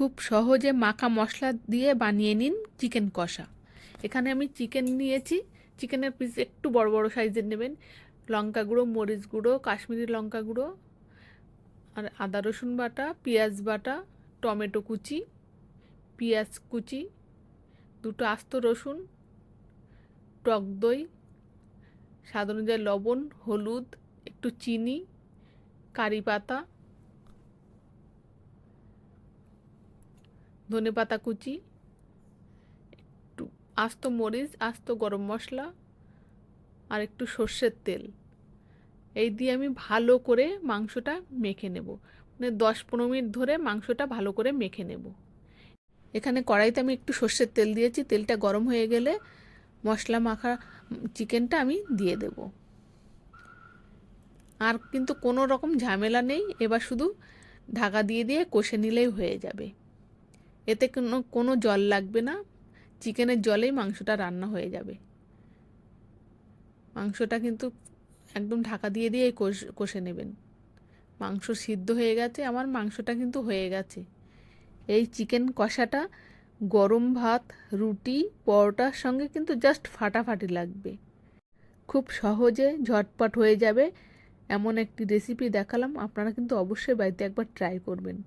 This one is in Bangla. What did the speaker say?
খুব সহজে মাখা মশলা দিয়ে বানিয়ে নিন চিকেন কষা। এখানে আমি চিকেন নিয়েছি। চিকেনের পিস একটু বড় বড় সাইজের নেবেন। লঙ্কা গুঁড়ো, মরিচ গুঁড়ো, কাশ্মীরি লঙ্কা গুঁড়ো, আর আদা, রসুন বাটা, পেঁয়াজ বাটা, টমেটো কুচি, পেঁয়াজ কুচি, দুটো আস্ত রসুন, টক দই, স্বাদ অনুযায়ী লবণ, হলুদ, একটু চিনি, কারি পাতা ধনে পাতা কুচি, একটু আস্ত মরিচ, আস্ত গরম মশলা আর একটু সর্ষের তেল। এই দিয়ে আমি ভালো করে মাংসটা মেখে নেব। মানে দশ পনেরো মিনিট ধরে মাংসটা ভালো করে মেখে নেব। এখানে কড়াইতে আমি একটু সর্ষের তেল দিয়েছি। তেলটা গরম হয়ে গেলে মশলা মাখা, চিকেনটা আমি দিয়ে দেব। আর কিন্তু কোনো রকম ঝামেলা নেই। এবার শুধু ঢাকা দিয়ে দিয়ে কষে নিলেই হয়ে যাবে। এতে কোনো কোনো জল লাগবে না। চিকেনের জলেই মাংসটা রান্না হয়ে যাবে। মাংসটা কিন্তু একদম ঢাকা দিয়ে দিয়ে কষে নেবেন। মাংস সিদ্ধ হয়ে গেছে, আমার মাংসটা কিন্তু হয়ে গেছে। এই চিকেন কষাটা গরম ভাত, রুটি, পরোটার সঙ্গে কিন্তু জাস্ট ফাটাফাটি লাগবে। খুব সহজে ঝটপট হয়ে যাবে। এমন একটি রেসিপি দেখালাম, আপনারা কিন্তু অবশ্যই বাড়িতে একবার ট্রাই করবেন।